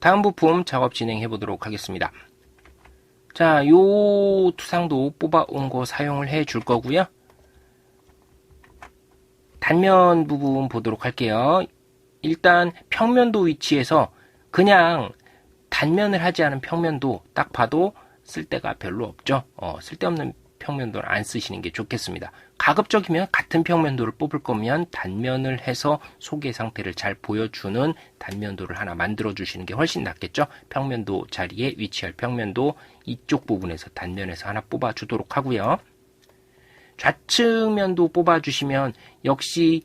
다음 부품 작업 진행해 보도록 하겠습니다. 자, 요 투상도 뽑아온 거 사용을 해 줄 거고요. 단면 부분 보도록 할게요. 일단 평면도 위치에서 그냥 단면을 하지 않은 평면도 딱 봐도 쓸데가 별로 없죠. 어, 쓸데없는 평면도를 안 쓰시는 게 좋겠습니다. 가급적이면 같은 평면도를 뽑을 거면 단면을 해서 속의 상태를 잘 보여주는 단면도를 하나 만들어 주시는 게 훨씬 낫겠죠. 평면도 자리에 위치할 평면도 이쪽 부분에서 단면에서 하나 뽑아 주도록 하고요. 좌측면도 뽑아 주시면 역시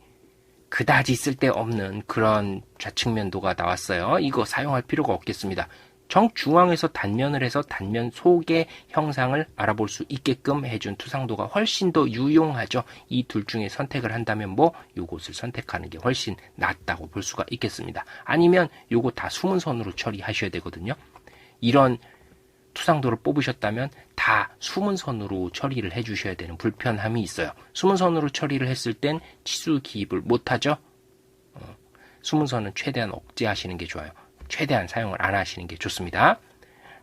그다지 쓸데없는 그런 좌측면도가 나왔어요. 이거 사용할 필요가 없겠습니다. 정중앙에서 단면을 해서 단면 속의 형상을 알아볼 수 있게끔 해준 투상도가 훨씬 더 유용하죠. 이 둘 중에 선택을 한다면 뭐 요것을 선택하는 게 훨씬 낫다고 볼 수가 있겠습니다. 아니면 요거 다 숨은 선으로 처리하셔야 되거든요. 이런 투상도를 뽑으셨다면 다 숨은 선으로 처리를 해주셔야 되는 불편함이 있어요. 숨은 선으로 처리를 했을 땐 치수 기입을 못하죠. 어, 숨은 선은 최대한 억제하시는 게 좋아요. 최대한 사용을 안 하시는 게 좋습니다.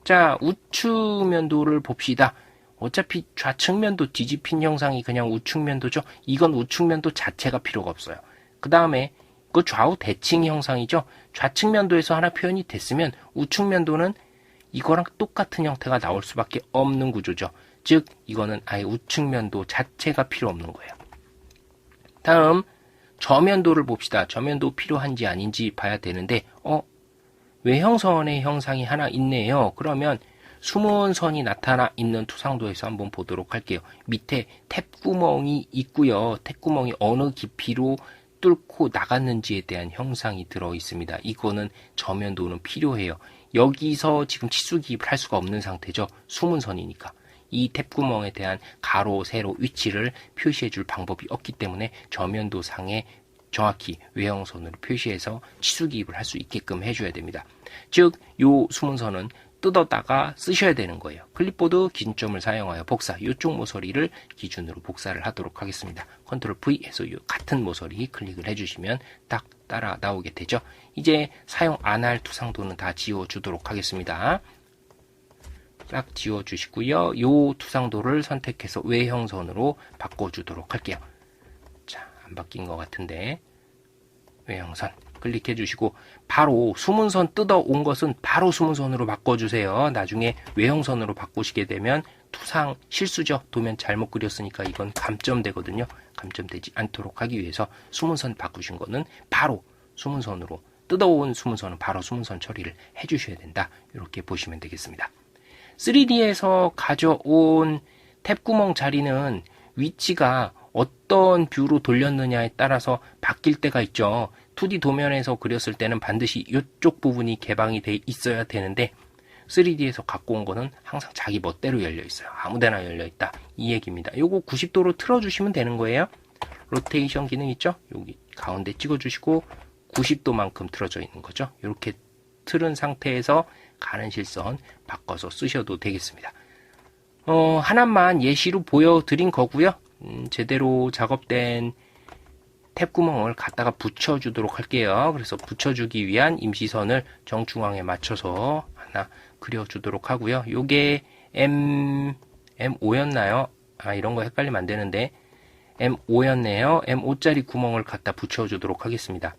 자, 우측면도를 봅시다. 어차피 좌측면도 뒤집힌 형상이 그냥 우측면도죠. 이건 우측면도 자체가 필요가 없어요. 그 다음에 그 좌우 대칭 형상이죠. 좌측면도에서 하나 표현이 됐으면 우측면도는 이거랑 똑같은 형태가 나올 수밖에 없는 구조죠. 즉 이거는 아예 우측면도 자체가 필요 없는 거예요. 다음 저면도를 봅시다. 저면도 필요한지 아닌지 봐야 되는데 어 외형선의 형상이 하나 있네요. 그러면 숨은 선이 나타나 있는 투상도에서 한번 보도록 할게요. 밑에 탭구멍이 있고요. 탭구멍이 어느 깊이로 뚫고 나갔는지에 대한 형상이 들어 있습니다. 이거는 저면도는 필요해요. 여기서 지금 치수 기입을 할 수가 없는 상태죠. 숨은 선이니까. 이 탭구멍에 대한 가로, 세로 위치를 표시해 줄 방법이 없기 때문에 저면도 상에 정확히 외형선으로 표시해서 치수 기입을 할 수 있게끔 해줘야 됩니다. 즉, 요 수문선은 뜯었다가 쓰셔야 되는 거예요. 클립보드 기준점을 사용하여 복사, 이쪽 모서리를 기준으로 복사를 하도록 하겠습니다. 컨트롤 V 해서 이 같은 모서리 클릭을 해주시면 딱 따라 나오게 되죠. 이제 사용 안 할 투상도는 다 지워주도록 하겠습니다. 딱 지워주시고요. 이 투상도를 선택해서 외형선으로 바꿔주도록 할게요. 자, 안 바뀐 것 같은데 외형선 클릭해 주시고 바로 수문선 뜯어 온 것은 바로 수문선으로 바꿔주세요. 나중에 외형선으로 바꾸시게 되면 투상 실수죠. 도면 잘못 그렸으니까 이건 감점되거든요. 감점되지 않도록 하기 위해서 수문선 바꾸신 거는 바로 수문선으로 뜯어온 수문선은 바로 수문선 처리를 해주셔야 된다. 이렇게 보시면 되겠습니다. 3D에서 가져온 탭구멍 자리는 위치가 어떤 뷰로 돌렸느냐에 따라서 바뀔 때가 있죠. 2D 도면에서 그렸을 때는 반드시 이쪽 부분이 개방이 돼 있어야 되는데 3D에서 갖고 온 거는 항상 자기 멋대로 열려 있어요. 아무데나 열려 있다. 이 얘기입니다. 요거 90도로 틀어 주시면 되는 거예요. 로테이션 기능 있죠? 여기 가운데 찍어 주시고 90도만큼 틀어져 있는 거죠. 이렇게 틀은 상태에서 가는 실선 바꿔서 쓰셔도 되겠습니다. 어, 하나만 예시로 보여드린 거고요. 음, 제대로 작업된 탭구멍을 갖다가 붙여주도록 할게요. 그래서 붙여주기 위한 임시선을 정중앙에 맞춰서 하나 그려주도록 하고요. 요게 M, M5였나요? 아, 이런 거 헷갈리면 안 되는데 M5였네요. M5짜리 구멍을 갖다 붙여주도록 하겠습니다.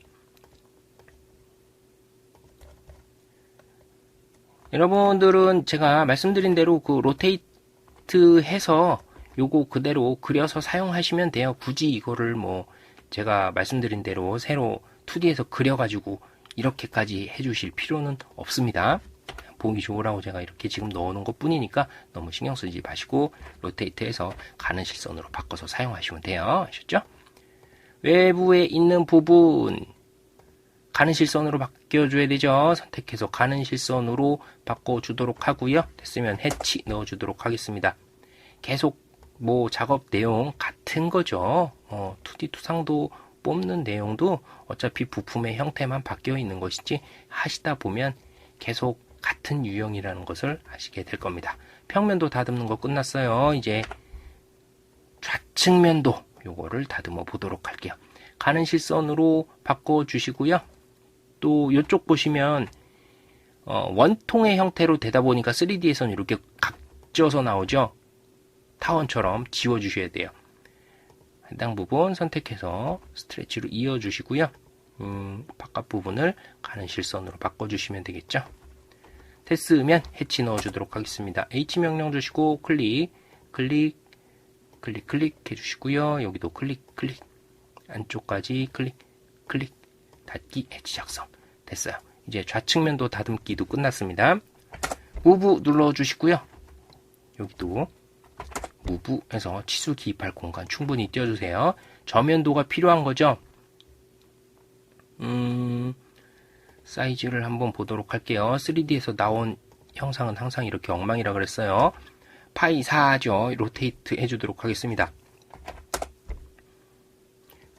여러분들은 제가 말씀드린 대로 그 로테이트 해서 요거 그대로 그려서 사용하시면 돼요. 굳이 이거를 뭐 제가 말씀드린 대로 새로 2D에서 그려가지고 이렇게까지 해주실 필요는 없습니다. 보기 좋으라고 제가 이렇게 지금 넣어놓은 것 뿐이니까 너무 신경 쓰지 마시고 로테이트해서 가는 실선으로 바꿔서 사용하시면 돼요. 아셨죠? 외부에 있는 부분 가는 실선으로 바뀌어줘야 되죠. 선택해서 가는 실선으로 바꿔주도록 하고요. 됐으면 해치 넣어주도록 하겠습니다. 계속 뭐 작업 내용 같은 거죠. 어, 2D 투상도 뽑는 내용도 어차피 부품의 형태만 바뀌어 있는 것이지 하시다 보면 계속 같은 유형이라는 것을 아시게 될 겁니다. 평면도 다듬는 거 끝났어요. 이제 좌측면도 요거를 다듬어 보도록 할게요. 가는 실선으로 바꿔 주시고요. 또 이쪽 보시면 어, 원통의 형태로 되다 보니까 3D에서는 이렇게 각져서 나오죠. 타원처럼 지워주셔야 돼요. 해당 부분 선택해서 스트레치로 이어주시고요. 음, 바깥 부분을 가는 실선으로 바꿔주시면 되겠죠. 됐으면 해치 넣어주도록 하겠습니다. H 명령 주시고 클릭, 클릭, 클릭, 클릭 해주시고요. 여기도 클릭, 클릭, 안쪽까지 클릭, 클릭, 닫기, 해치 작성. 됐어요. 이제 좌측면도 다듬기도 끝났습니다. 무브 눌러주시고요. 여기도 무브해서 치수 기입할 공간 충분히 띄워주세요. 저면도가 필요한 거죠. 음, 사이즈를 한번 보도록 할게요. 3D에서 나온 형상은 항상 이렇게 엉망이라 그랬어요. 파이 4죠. 로테이트 해주도록 하겠습니다.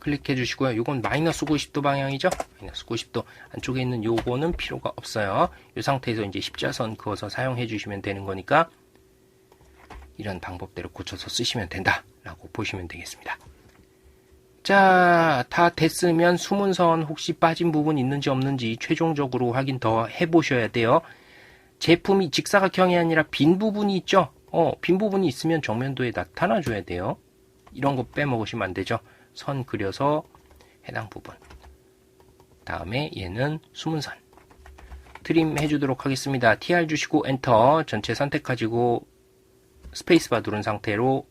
클릭해 주시고요. 이건 마이너스 90도 방향이죠. 마이너스 90도 안쪽에 있는 요거는 필요가 없어요. 이 상태에서 이제 십자선 그어서 사용해 주시면 되는 거니까 이런 방법대로 고쳐서 쓰시면 된다라고 보시면 되겠습니다. 자, 다 됐으면 수문선 혹시 빠진 부분 있는지 없는지 최종적으로 확인 더 해보셔야 돼요. 제품이 직사각형이 아니라 빈 부분이 있죠? 어, 빈 부분이 있으면 정면도에 나타나줘야 돼요. 이런 거 빼먹으시면 안 되죠. 선 그려서 해당 부분. 다음에 얘는 수문선. 트림 해주도록 하겠습니다. TR 주시고 엔터 전체 선택하시고 스페이스바 누른 상태로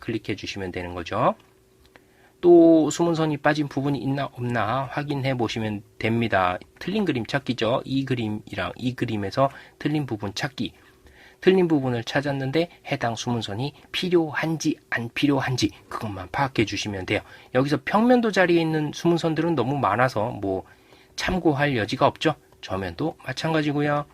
클릭해 주시면 되는 거죠. 또 수문선이 빠진 부분이 있나 없나 확인해 보시면 됩니다. 틀린 그림 찾기죠. 이 그림이랑 이 그림에서 틀린 부분 찾기. 틀린 부분을 찾았는데 해당 수문선이 필요한지 안 필요한지 그것만 파악해 주시면 돼요. 여기서 평면도 자리에 있는 수문선들은 너무 많아서 뭐 참고할 여지가 없죠. 저면도 마찬가지고요.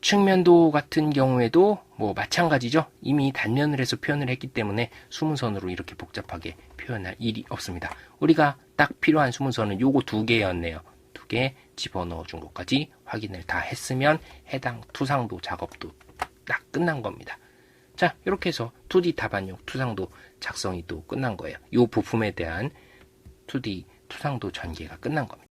측면도 같은 경우에도 뭐 마찬가지죠. 이미 단면을 해서 표현을 했기 때문에 수문선으로 이렇게 복잡하게 표현할 일이 없습니다. 우리가 딱 필요한 수문선은 요거 두 개였네요. 두 개 집어넣어 준 것까지 확인을 다 했으면 해당 투상도 작업도 딱 끝난 겁니다. 자, 이렇게 해서 2D 답안용 투상도 작성이 또 끝난 거예요. 이 부품에 대한 2D 투상도 전개가 끝난 겁니다.